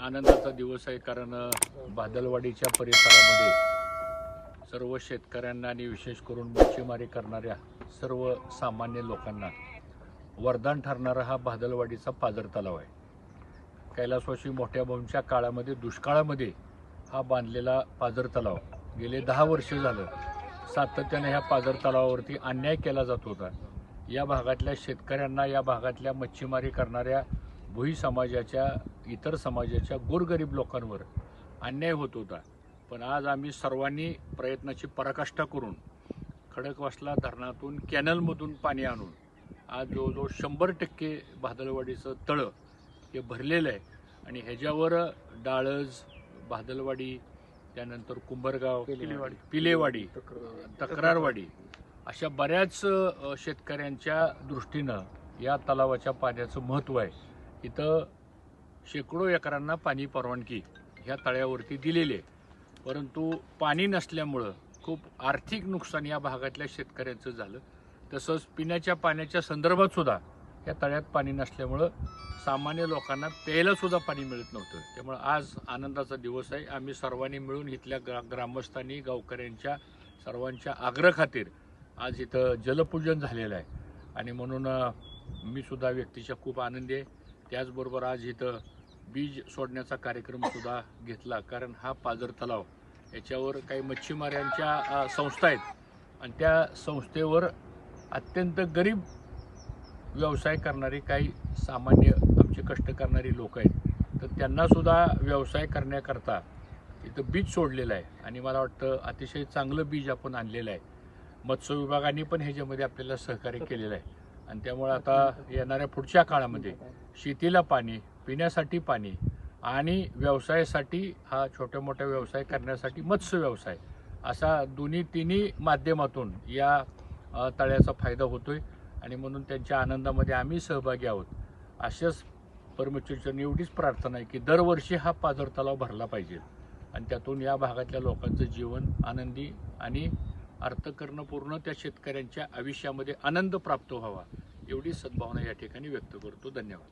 आनंदाचा दिवस आहे कारण बादलवाडीच्या भादलवाडीच्या परिसरामध्ये सर्व शेतकऱ्यांना आणि विशेष करून मच्छीमारी करणाऱ्या सर्व सामान्य लोकांना वरदान ठरणारा हा बादलवाडीचा पाझर तलाव आहे. कैलासवाशी मोठ्या भाऊंच्या काळामध्ये दुष्काळामध्ये हा बांधलेला पाझर तलाव. गेले दहा वर्ष झालं सातत्याने ह्या पाझर तलावावरती अन्याय केला जात होता. या भागातल्या शेतकऱ्यांना या भागातल्या मच्छीमारी करणाऱ्या भुई समाजाच्या इतर समाजाच्या गोरगरीब लोकांवर अन्याय होत होता. पण आज आम्ही सर्वांनी प्रयत्नाची पराकाष्ठा करून खडकवासला धरणातून कॅनलमधून पाणी आणून आज जवळजवळ शंभर टक्के भादलवाडीचं तळं हे भरलेलं आहे. आणि ह्याच्यावर डाळज भादलवाडी त्यानंतर कुंभरगाव पिलेवाडी. पिलेवाडी तक्रारवाडी अशा बऱ्याच शेतकऱ्यांच्या दृष्टीनं या तलावाच्या पाण्याचं महत्त्व आहे. इथं शेकडो एकरांना पाणी परवानगी ह्या तळ्यावरती दिलेली आहे. परंतु पाणी नसल्यामुळं खूप आर्थिक नुकसान या भागातल्या शेतकऱ्यांचं झालं. तसंच पिण्याच्या पाण्याच्या संदर्भात सुद्धा या तळ्यात पाणी नसल्यामुळं सामान्य लोकांना प्यायलासुद्धा पाणी मिळत नव्हतं. त्यामुळं आज आनंदाचा दिवस आहे. आम्ही सर्वांनी मिळून इथल्या ग्रा ग्रामस्थांनी गावकऱ्यांच्या सर्वांच्या आग्रह खातीर आज इथं जलपूजन झालेलं आहे. आणि म्हणून मी सुद्धा व्यक्तीच्या खूप आनंदी आहे. त्याचबरोबर आज इथं बीज सोडण्याचा कार्यक्रम सुद्धा घेतला कारण हा पाझर तलाव याच्यावर काही मच्छीमाऱ्यांच्या संस्था आहेत. आणि त्या संस्थेवर अत्यंत गरीब व्यवसाय करणारे काही सामान्य आमचे कष्ट करणारी लोक आहेत. तर त्यांनासुद्धा व्यवसाय करण्याकरता इथं बीज सोडलेलं आहे. आणि मला वाटतं अतिशय चांगलं बीज आपण आणलेलं आहे. मत्स्य विभागाने पण ह्याच्यामध्ये आपल्याला सहकार्य केलेलं आहे. आणि त्यामुळे आता येणाऱ्या पुढच्या काळामध्ये शेतीला पाणी पिण्यासाठी पाणी आणि व्यवसायासाठी हा छोट्या मोठ्या व्यवसाय करण्यासाठी मत्स्य व्यवसाय असा दोन्ही तिन्ही माध्यमातून या तळ्याचा फायदा होतोय आणि म्हणून त्यांच्या आनंदामध्ये आम्ही सहभागी आहोत. अशाच परमेश्वरच्या एवढीच प्रार्थना आहे की दरवर्षी हा पाझर तलाव भरला पाहिजे आणि त्यातून या भागातल्या लोकांचं जीवन आनंदी आणि अर्थकरणपूर्ण त्या शेतकऱ्यांच्या आयुष्यामध्ये आनंद प्राप्त व्हावा एवढी सद्भावना या ठिकाणी व्यक्त करतो. धन्यवाद.